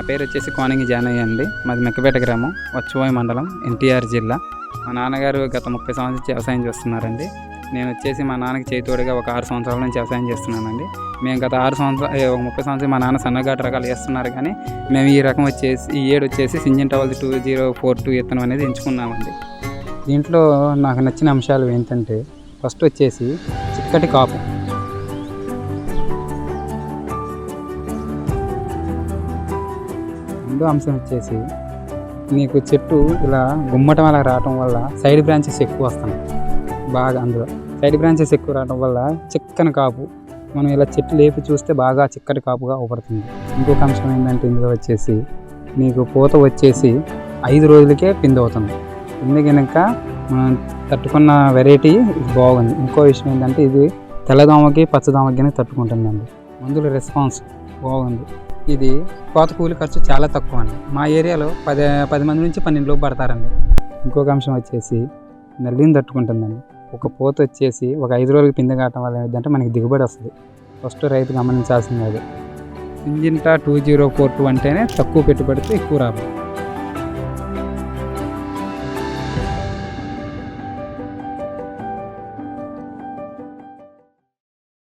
పేరు వచ్చేసి కోనంగి జానయ్య అండి. మాది మెక్కపేట గ్రామం వచ్చువాయి మండలం ఎన్టీఆర్ జిల్లా. మా నాన్నగారు గత ముప్పై సంవత్సరాల నుంచి వ్యవసాయం చేస్తున్నారండి. నేను వచ్చేసి మా నాన్నకి చేతోడుగా ఒక ఆరు సంవత్సరాల నుంచి వ్యవసాయం చేస్తున్నానండి. మేము గత ఆరు సంవత్సరాలు ఒక ముప్పై సంవత్సరాలు మా నాన్న సన్నగాటు రకాలు వేస్తున్నారు కానీ మేము ఈ రకం వచ్చేసి ఈ ఏడు వచ్చేసి సింజన్ towel two zero four two ఇత్తనం అనేది ఎంచుకున్నామండి. దీంట్లో నాకు నచ్చిన అంశాలు ఏంటంటే ఫస్ట్ వచ్చేసి చిక్కటి కాపు. రెండో అంశం వచ్చేసి నీకు చెట్టు ఇలా గుమ్మటం అలా రావటం వల్ల సైడ్ బ్రాంచెస్ ఎక్కువ వస్తాయి బాగా అందులో. సైడ్ బ్రాంచెస్ ఎక్కువ రావడం వల్ల చిక్కని కాపు మనం ఇలా చెట్టు లేపి చూస్తే బాగా చిక్కటి కాపుగా అవపడుతుంది. ఇంకొక అంశం ఏంటంటే ఇందులో వచ్చేసి నీకు పూత వచ్చేసి ఐదు రోజులకే పిందవుతుంది అవుతుంది. పిండి కనుక మనం తట్టుకున్న వెరైటీ బాగుంది. ఇంకో విషయం ఏంటంటే ఇది తెల్లదోమకి పచ్చదోమకి కానీ తట్టుకుంటుందండి. మందుల రెస్పాన్స్ బాగుంది. ఇది కోత కూలి ఖర్చు చాలా తక్కువ అండి. మా ఏరియాలో పది పది మంది నుంచి పన్నెండు లోపు పడతారండి. ఇంకొక అంశం వచ్చేసి నల్లిని తట్టుకుంటుందండి. ఒక పూత వచ్చేసి ఒక ఐదు రోజులకి పిండి కావటం వల్ల ఏంటంటే మనకి దిగుబడి వస్తుంది. ఫస్ట్ రైతు గమనించాల్సింది అది. ఇంజిన్టా టూ జీరో ఫోర్ టూ అంటేనే తక్కువ పెట్టుబడితో ఎక్కువ రాబడి.